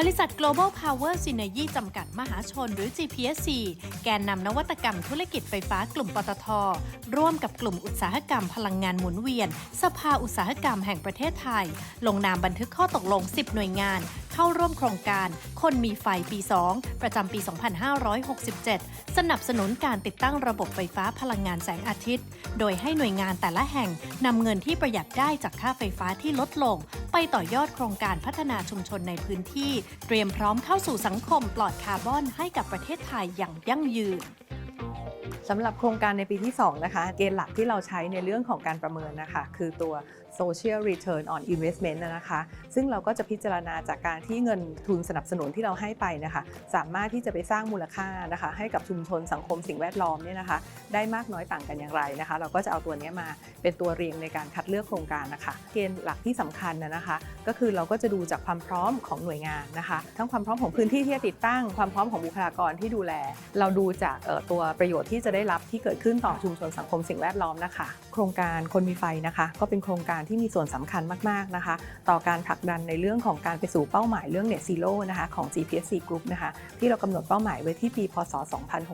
บริษัท Global Power Synergy จำกัดมหาชนหรือ GPSC แกนนำนวัตกรรมธุรกิจไฟฟ้ากลุ่มปตท ร่วมกับกลุ่มอุตสาหกรรมพลังงานหมุนเวียน สภาอุตสาหกรรมแห่งประเทศไทย ลงนามบันทึกข้อตกลง 10 หน่วยงาน เข้าร่วมโครงการ คนมีไฟปี 2 ประจำปี 2567 สนับสนุนการติดตั้งระบบไฟฟ้าพลังงานแสงอาทิตย์ โดยให้หน่วยงานแต่ละแห่งนำเงินที่ประหยัดได้จากค่าไฟฟ้าที่ลดลง ไปต่อยอดโครงการพัฒนาชุมชนในพื้นที่ เตรียมพร้อมเข้าสู่สังคมปลอดคาร์บอนให้กับประเทศไทยอย่างยั่งยืนสำหรับโครงการในปีที่ 2 นะคะ เกณฑ์หลักที่เราใช้ในเรื่องของการประเมินนะคะ คือตัว social return on investment นะนะคะ ซึ่งเราก็จะพิจารณาจากการที่เงินทุนสนับสนุนที่เราให้ไปนะคะ สามารถที่จะไปสร้างมูลค่านะคะ ให้กับชุมชนสังคมสิ่งแวดล้อมเนี่ยนะคะ ได้มากน้อยต่างกันอย่างไรนะคะ เราก็จะเอาตัวนี้มาเป็นตัวเรียงในการคัดเลือกโครงการนะคะ เกณฑ์หลักที่สำคัญนะคะ ก็คือเราก็จะดูจากความพร้อมของหน่วยงานนะคะ ทั้งความพร้อมของพื้นที่ที่จะติดตั้ง ความพร้อมของบุคลากรที่ดูแล เราดูจากตัวประโยชน์ที่จะได้รับที่เกิดขึ้นต่อชุมชนสังคมสิ่งแวดล้อมนะคะ โครงการคนมีไฟนะคะ ก็เป็นโครงการที่มีส่วนสำคัญมากๆนะคะ ต่อการผลักดันในเรื่องของการไปสู่เป้าหมายเรื่อง Net Zero นะคะของ GPSC Group นะคะที่เรากำหนดเป้าหมายไว้ที่ปี พศ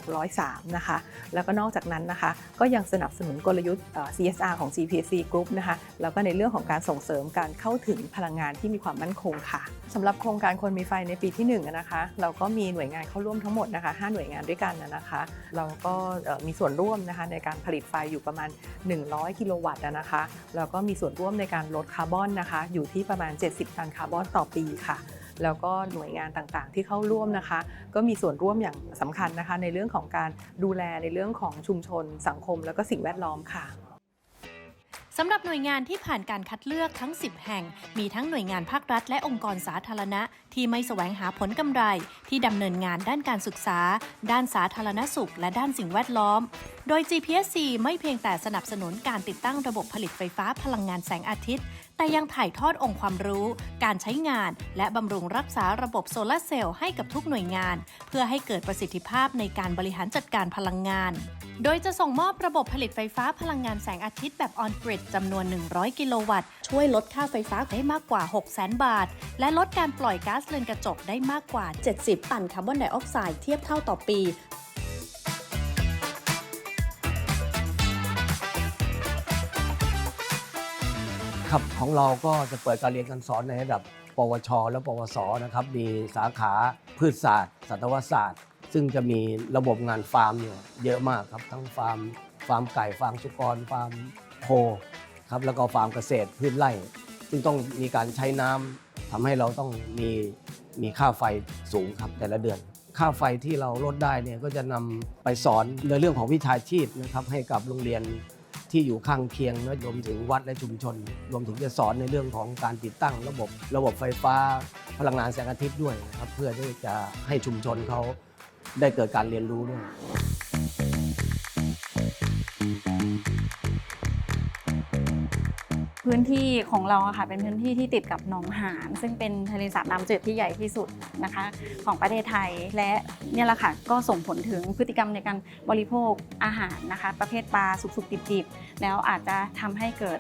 2603 นะคะ แล้วก็นอกจากนั้นนะคะ ก็ยังสนับสนุนกลยุทธ์ CSR ของ GPSC Group นะคะแล้วก็ในเรื่องของการส่งเสริมการเข้าถึงพลังงานที่มีความมั่นคงค่ะสำหรับโครงการคนมีไฟในปีที่1นะคะเราก็มีหน่วยงานเข้าร่วมทั้งหมดนะคะ5หน่วยงานด้วยกันนะคะ เราก็มีส่วนร่วมนะคะในการผลิตไฟอยู่ประมาณ 100 กิโลวัตต์นะคะแล้วก็มีส่วนร่วม่วมในการลดคาร์บอนนะคะ อยู่ที่ประมาณ 70 ตันคาร์บอนต่อปีค่ะ แล้วก็หน่วยงานต่างๆ ที่เข้าร่วมนะคะ ก็มีส่วนร่วมอย่างสำคัญนะคะ ในเรื่องของการดูแลในเรื่องของชุมชน สังคม แล้วก็สิ่งแวดล้อมค่ะ สำหรับหน่วยงานที่ผ่านการคัดเลือกทั้ง 10 แห่ง มีทั้งหน่วยงานภาครัฐและองค์กรสาธารณะ ที่ไม่แสวงหาผลกำไร ที่ดำเนินงานด้านการศึกษา ด้านสาธารณสุข และด้านสิ่งแวดล้อม โดย GPSC ไม่เพียงแต่สนับสนุนการติดตั้งระบบผลิตไฟฟ้าพลังงานแสงอาทิตย์ แต่ยังถ่ายทอดองค์ความรู้ การใช้งาน และบำรุงรักษาระบบโซลาร์เซลล์ให้กับทุกหน่วยงาน เพื่อให้เกิดประสิทธิภาพในการบริหารจัดการพลังงาน โดยจะส่งมอบระบบผลิตไฟฟ้าพลังงานแสงอาทิตย์แบบออนกริดจำนวน 100 กิโลวัตต์ ช่วยลดค่าไฟฟ้าได้มากกว่า 600,000 บาท และลดการปล่อยก๊าซเรือนกระจกได้มากกว่า 70 ตันคาร์บอนไดออกไซด์เทียบเท่าต่อปีครับของเราก็จะเปิดการเรียนการสอนในระดับ ปวช และปวสนะครับ มีสาขาพืชศาสตร์ สัตวศาสตร์ ซึ่งจะมีระบบงานฟาร์มเนี่ยเยอะมากครับ ทั้งฟาร์มฟาร์มไก่ฟาร์มสุกรฟาร์มโคครับแล้วก็ฟาร์มเกษตรพืชไร่ ซึ่งต้องมีการใช้น้ำทำให้เราต้องมีมีค่าไฟสูงครับแต่ละเดือน ค่าไฟที่เราลดได้เนี่ยก็จะนำไปสอนในเรื่องของวิชาชีพนะครับให้กับโรงเรียนที่อยู่ข้างเคียงและรวมถึงวัดและชุมชน รวมถึงจะสอนในเรื่องของการติดตั้งระบบ ระบบไฟฟ้าพลังงานแสงอาทิตย์ด้วยนะครับ เพื่อที่จะให้ชุมชนเขา ได้เกิดการเรียนรู้ด้วย พื้นที่ของเราอะค่ะเป็นพื้นที่ที่ติดกับหนองหาน ซึ่งเป็นทะเลสาบน้ำจืดที่ใหญ่ที่สุดนะคะ ของประเทศไทยและเนี่ยแหละค่ะก็ส่งผลถึงพฤติกรรมในการบริโภคอาหารนะคะ ประเภทปลาสุกๆดิบๆ แล้วอาจจะทำให้เกิด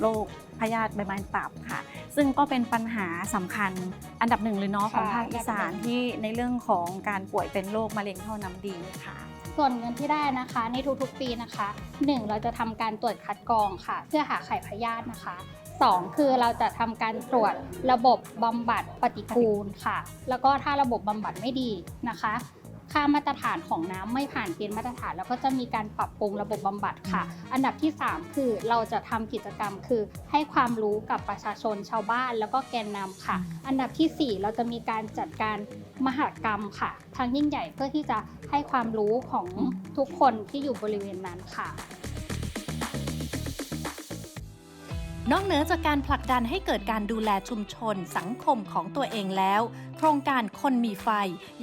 โรคพยาธิใบไม้ตับค่ะ ซึ่งก็เป็นปัญหาสำคัญอันดับหนึ่งเลยเนาะของภาคอีสานที่ในเรื่องของการป่วยเป็นโรคมะเร็งท่อน้ำดีค่ะ ส่วนเงินที่ได้นะคะ ในทุกๆปีนะคะ 1. เราจะทำการตรวจคัดกรองค่ะ เพื่อหาไข่พยาธินะคะ 2. คือเราจะทำการตรวจระบบบำบัดปฏิกูลค่ะ แล้วก็ถ้าระบบบำบัดไม่ดีนะคะ ค่ามาตรฐานของน้ำไม่ผ่านเกณฑ์มาตรฐาน แล้วก็จะมีการปรับปรุงระบบบำบัดค่ะ อันดับที่ 3 คือเราจะทำกิจกรรมคือให้ความรู้กับประชาชนชาวบ้าน แล้วก็แกนนำค่ะ อันดับทีสี่ 4 เราจะมีการจัดการมหกรรมค่ะ ทางยิ่งใหญ่เพื่อที่จะให้ความรู้ของทุกคนที่อยู่บริเวณนั้นค่ะ นอกเหนือจากการผลักดันให้เกิดการดูแลชุมชนสังคมของตัวเองแล้ว โครงการคนมีไฟ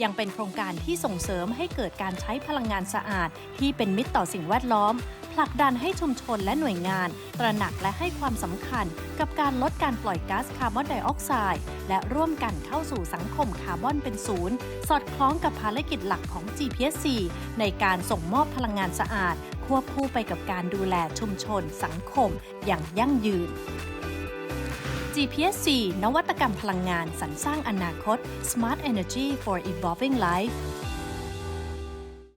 ยังเป็นโครงการที่ส่งเสริมให้เกิดการใช้พลังงานสะอาด ที่เป็นมิตรต่อสิ่งแวดล้อม ลักดันให้ชุมชนและหน่วยงาน ตระหนักและให้ความสำคัญ กับการลดการปล่อยก๊าซคาร์บอนไดออกไซด์และร่วมกันเข้าสู่สังคมคาร์บอนเป็นศูนย์ สอดคล้องกับภารกิจหลักของ GPSC ในการส่งมอบพลังงานสะอาด ควบคู่ไปกับการดูแลชุมชน สังคม อย่างยั่งยืน CPSC นวัตกรรมพลังงานสรรสร้างอนาคต Smart Energy for Evolving Life